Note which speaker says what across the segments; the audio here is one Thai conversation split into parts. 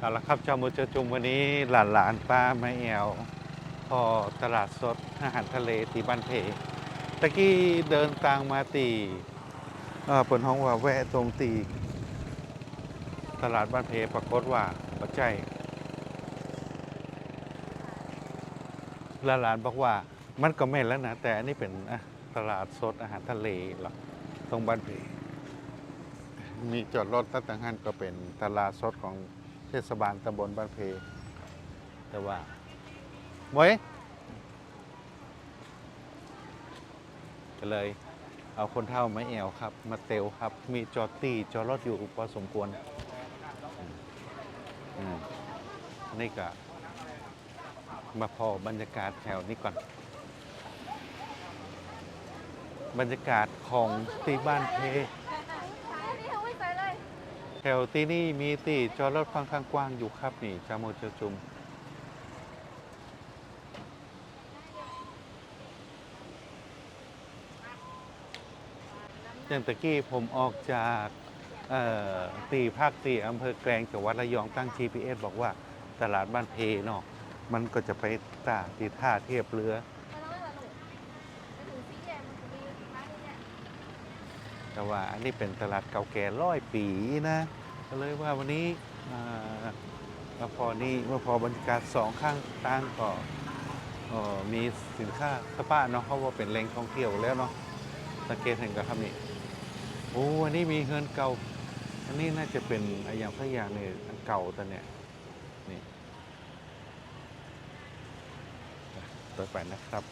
Speaker 1: เอาละครับชาวมุจจุมวันนี้หลานหลานๆป้าไม่แอวพอตลาดสดอาหารทะเลตีบ้านเพตะกี้เดินตางมาตีเปิดห้องว่าแวะตรงตี ตลาดบ้านเพปรากฏว่าปัจจัยหลานบอกว่ามันก็แม่นแล้วนะ แต่อันนี้เป็นตลาดสดอาหารทะเลหรอกตรงบ้านเพมีจอดรถตั้งแต่หันก็เป็นตลาดสดของ เทศบาลตำบลบ้านเพแต่ว่าหมวยก็เลย เอาคนเท่าไม้แอวครับ มาเตลครับ มีจอดตีจอดรถอยู่พอสมควรอืมอืมนี่ก็มาพอบรรยากาศแถวนี้ก่อน บรรยากาศของตีบ้านเพ แถวที่นี่มีตีจอดรถค่อนข้างกว้างอยู่ครับนี่จาโมเจจุมอย่างตะกี้ผมออกจากตีภาคตีอำเภอแกลงจังหวัดระยองตั้ง GPS บอกว่าตลาดบ้านเพเนาะมันก็จะไปตาตีท่าเทียบเรือ แต่ว่าอันนี้เป็นตลาดเก่าแก่ร้อยปีนะก็เลยว่าวันนี้มาพอนี่มาพอบรรยากาศสองข้างต่างก็มีสินค้าสปาเนาะเพราะว่าเป็นแหล่งท่องเที่ยวแล้วเนาะสังเกตเห็นกับครับนี่โอ้อันนี้มีเฮือนเก่า อันนี้น่าจะเป็นอะไรอย่างสักอย่างเนี่ยเก่าแต่เนี่ยนี่ต่อไปนะครับ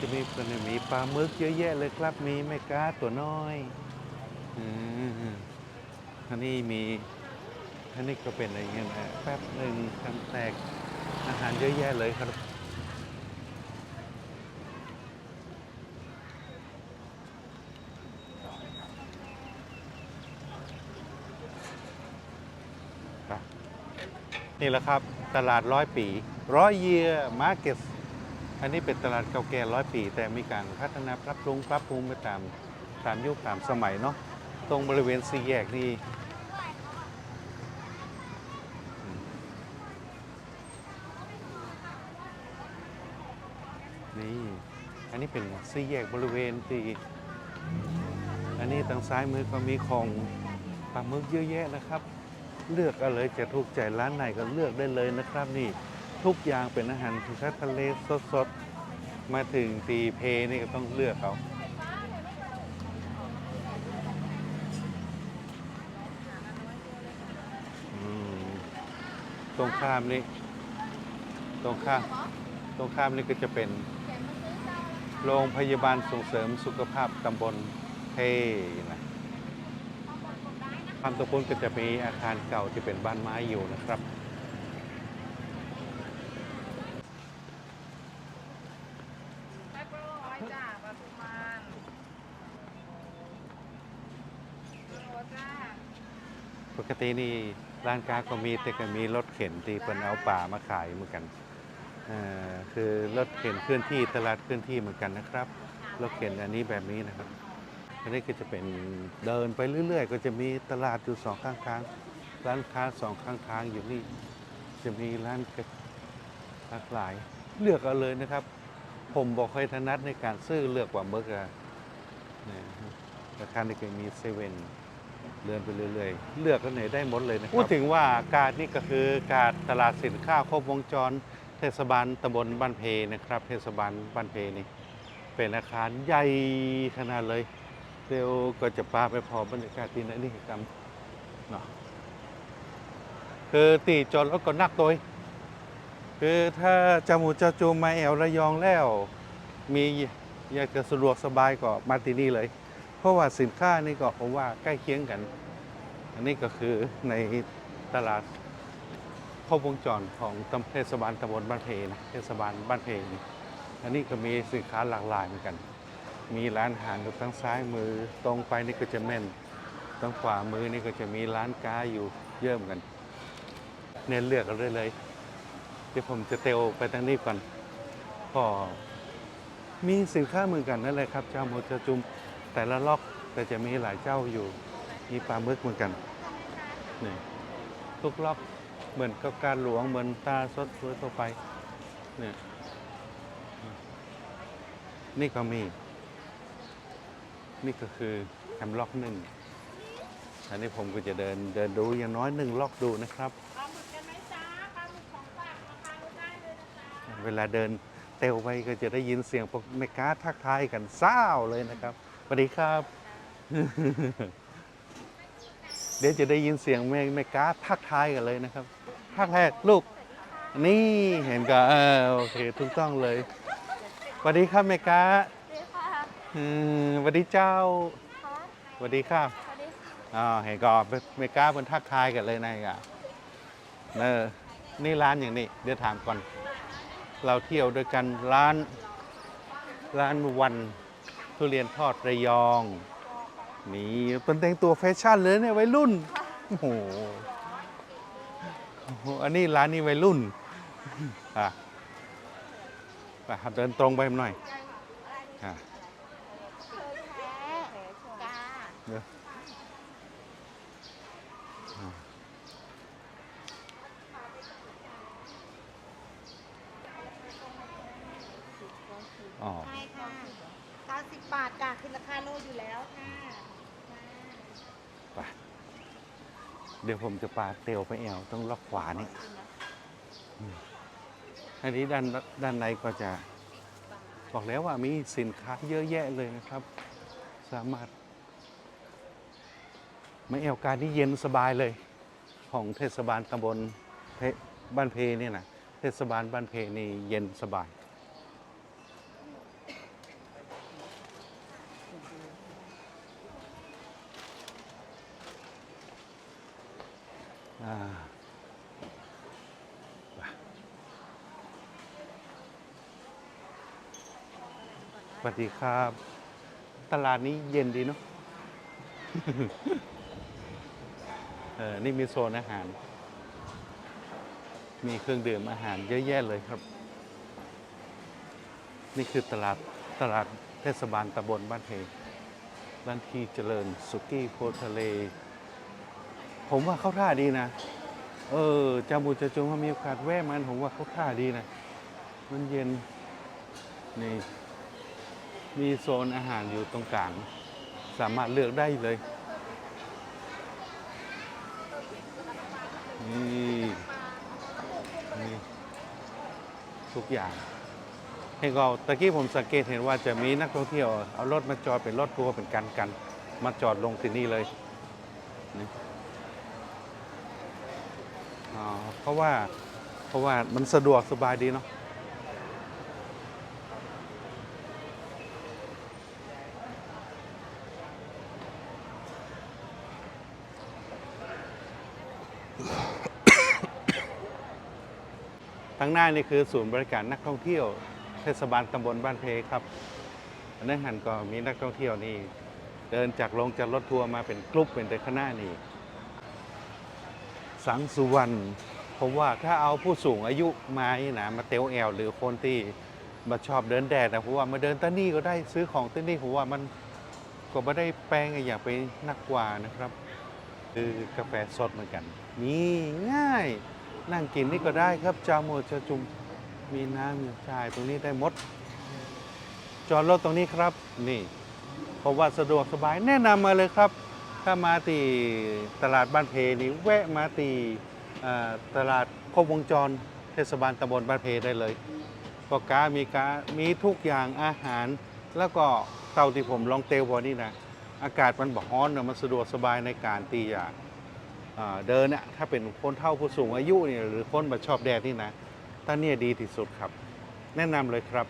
Speaker 1: จะมีเป็นมีปลาหมึกเยอะแยะเลยครับ มีแม่กาตัวน้อยอืมอันนี้มีอันนี้ก็เป็นอะไรเงี้ยนะแป๊บหนึ่งทำแตกอาหารเยอะแยะเลยครับครับนี่แหละครับ ตลาดร้อยปีร้อยเยียมาร์เก็ต อันนี้เป็นตลาดเก่าแก่ร้อยปี แต่มีการพัฒนาปรับปรุงปรับปรุงไปตามตามยุคตามสมัยเนาะตรงบริเวณสี่แยกนี่นี่ อันนี้เป็นสี่แยกบริเวณที่อันนี้ทางซ้ายมือก็มีของปลาหมึกเยอะแยะนะครับ เลือกเอาเลยจะถูกใจร้านไหนก็เลือกได้เลยนะครับนี่ ทุกอย่างเป็นอาหารที่ทะเลสดๆ มาถึงตีเพนี่ก็ต้องเลือกเอาตรงข้ามนี่ตรงข้ามตรงข้ามนี่ก็จะเป็นโรงพยาบาลส่งเสริมสุขภาพตำบลเพนะความตรงพุนก็จะมีอาคารเก่าที่เป็นบ้านไม้อยู่นะครับ
Speaker 2: ไส้กรอกไว้จ้าปลาทูมันโลจ้า
Speaker 1: ปก ตินี่ร้านค้าก็มีแต่ก็มีรถเข็นที่เป็นเอาป่ามาขายเหมือนกันคือรถเข็นเคลื่อนที่ตลาดเคลื่อนที่เหมือนกันนะครับรถเข็นอันนี้แบบนี้นะครับอันนี้ก็จะเป็นเดินไปเรื่อย ๆ ก็จะมีตลาดอยู่สองข้างทางร้านค้าสองข้างทางอยู่นี่จะมีร้านหลากหลาย เลือกเอาเลยนะครับ ผมบอกเคยถนัดในการซื้อเลือกกว่าเมื่อกอะเนี่ยราคาในเก็มีเซเว่น เดินไปเรื่อยๆ เลือกกันไหนได้หมดเลยนะครับ พูดถึงว่าการนี่ก็คือการตลาดสินค้าครบวงจร เทศบาลตำบลบ้านเพนะครับ เทศบาลบ้านเพนี่เป็นอาคารใหญ่ขนาดเลย เดี๋ยวก็จะพาไปพอบรรยากาศที่นั่นนี่กรรมเนาะคือตีจอดรถก็นักตัวคือถ้าจมูจะจูมมาแอวระยองแล้ว มีอยากจะสะดวกสบายก็มาที่นี่เลย เพราะว่าสินค้านี่ก็ผมว่าใกล้เคียงกัน อันนี้ก็คือในตลาดครบวงจรของตำเทศบาลตำบลบ้านเพนะเทศบาลบ้านเพนี่อันนี้ก็มีสินค้าหลากหลายเหมือนกัน มีร้านอาหารอยู่ทางซ้ายมือตรงไปนี่ก็จะแม่นทางขวามือนี่ก็จะมีร้านค้าอยู่เยอะเหมือนกันเน้นเลือกกันเลยเลยเดี๋ยวผมจะเตลไปทางนี้ก่อนก็มีสินค้าเหมือนกันนั่นแหละครับเจ้าหมูเจ้าจุม แแต่ละล็อกก็จะมีหลายเจ้าอยู่ มีปลาหมึกเหมือนกันนี่ทุกล็อกเหมือนกับการหลวงเหมือนตาสดทั่วไปเนี่ยนี่ก็มี นี่ก็คือแฮมล็อกหนึ่งอันนี้ผมก็จะเดินเดินดูอย่างน้อยหนึ่งล็อกดูนะครับ
Speaker 2: ปลาหมึกกันไหมจ้าปลาหมึกของฝากราคาลดได้เลยนะจ๊ะ
Speaker 1: เวลาเดินเตลไปก็จะได้ยินเสียงพวกเมกาทักทายกันซ้าวเลยนะครับ สวัสดีครับ เดี๋ยวจะได้ยินเสียงเมเมกาทักทายกันเลยนะครับทักแรกลูก นี่เห็นก็เออโอเคถูกต้องเลยสวัสดีครับเมกา
Speaker 2: สวัสดีค่ะ
Speaker 1: อืมสวัสดีเจ้า
Speaker 2: ค่ะ
Speaker 1: สวัสดีครับ
Speaker 2: สวัสดีค่ะ
Speaker 1: อ่าเห็นก็เมกาเป็นทักทายกันเลยนะอะเออนี่ร้านอย่างนี้ เดี๋ยวถามก่อน เราเที่ยวด้วยกันร้านร้านวัน ทุเรียนทอดระยอง นี่เป็นแต่งตัวแฟชั่นเลยเนี่ยวัยรุ่น โอ้โห อันนี้ร้านนี้วัยรุ่นอะไปครับเดินตรงไปหน่อยอะ
Speaker 2: เดี๋
Speaker 1: ยวอ๋อ
Speaker 2: ใช่ค่ะ90บาทจ้ะคือราคาโลอยู่แล้วค่ะ
Speaker 1: ไป เดี๋ยวผมจะปาเตียวไปแอวต้องล็อกขวานี่ยอันนี้ด้านด้านในก็จะบอกแล้วว่ามีสินค้าเยอะแยะเลยนะครับ สามารถมาแอวการที่เย็นสบายเลย ของเทศบาลตำบลบ้านเพเนี่ยนะเทศบาลบ้านเพนี่เย็นสบาย อ่าไป สวัสดีครับ ตลาดนี้เย็นดีเนาะเออ นี่มีโซนอาหาร มีเครื่องดื่มอาหารเยอะแยะเลยครับ นี่คือตลาดตลาดเทศบาลตำบลบ้านเพร้านทีเจริญ สุกี้โพทะเล ผมว่าเขาท่าดีนะ เออจามูจะจงว่ามีโอกาสแวะมันผมว่าเขาท่าดีนะ มันเย็น นี่ มีโซนอาหารอยู่ตรงกลาง สามารถเลือกได้เลย นี่นี่ทุกอย่างเห็นก็ตะกี้ผมสังเกตเห็นว่าจะมีนักท่องเที่ยวเอารถมาจอดเป็นรถทัวร์เป็นกันกัน มาจอดลงที่นี่เลยนี่ อ๋อ เพราะว่าเพราะว่ามันสะดวกสบายดีเนาะทางหน้านี่คือศูนย์บริการนักท่องเที่ยวเทศบาลตำบลบ้านเพครับอันนั้นหันก็มีนักท่องเที่ยวนี่เดินจากลงจากรถทัวร์มาเป็นกลุ่มเป็นเดคณะนี่ สังสุวรรณ ผมว่าถ้าเอาผู้สูงอายุมานี่นะมาเตลแอลหรือคนที่มาชอบเดินแดดนะผมว่ามาเดินตานี่ก็ได้ซื้อของที่นี่ผมว่ามันก็ไม่ได้แปลงอย่างไปนักกว่านะครับคือกาแฟสดเหมือนกัน นี่ง่ายนั่งกินนี่ก็ได้ครับจาโมจะจุมมีน้ำมีชายตรงนี้ได้หมด จอดรถตรงนี้ครับ นี่เพราะว่าสะดวกสบายแนะนำมาเลยครับ ถ้ามาตีตลาดบ้านเพนี่แวะมาตี ตลาดครบวงจรเทศบาลตำบลบ้านเพได้เลยก็กามีกามีทุกอย่างอาหาร แล้วก็เตาที่ผมลองเตลพอนี่นะอากาศมันบอกฮ้อนนะมันสะดวกสบายในการตีอะเอ่อเดินเนี่ยถ้าเป็นคนเฒ่าผู้สูงอายุเนี่ยหรือคนแบบชอบแดดนี่นะท่านเนี่ยดีที่สุดครับ แนะนำเลยครับ